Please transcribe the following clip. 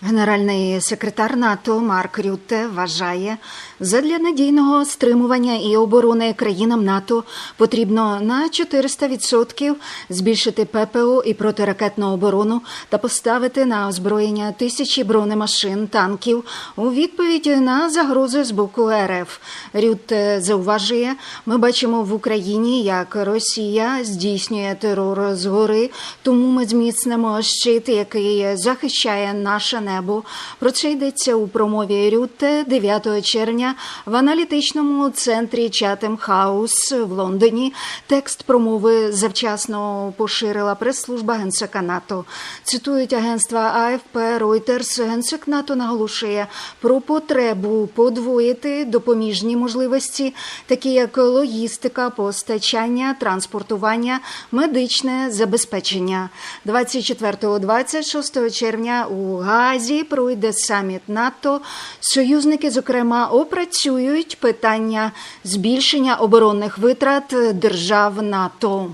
Генеральний секретар НАТО Марк Рютте вважає, задля надійного стримування і оборони країнам НАТО потрібно на 400% збільшити ППО і протиракетну оборону та поставити на озброєння тисячі бронемашин, танків у відповідь на загрози з боку РФ. Рютте зауважує, ми бачимо в Україні, як Росія здійснює терор згори, тому ми зміцнимо щит, який захищає наше небо. Про це йдеться у промові Рютте 9 червня в аналітичному центрі Чатем Хаус в Лондоні. Текст промови завчасно поширила прес-служба генсека НАТО. Цитують агентства АФП Reuters. Генсек НАТО наголошує про потребу подвоїти допоміжні можливості, такі як логістика, постачання, транспортування, медичне забезпечення. 24-26 червня у Гаазі пройде саміт НАТО. Союзники, зокрема, опрацюють питання збільшення оборонних витрат держав НАТО.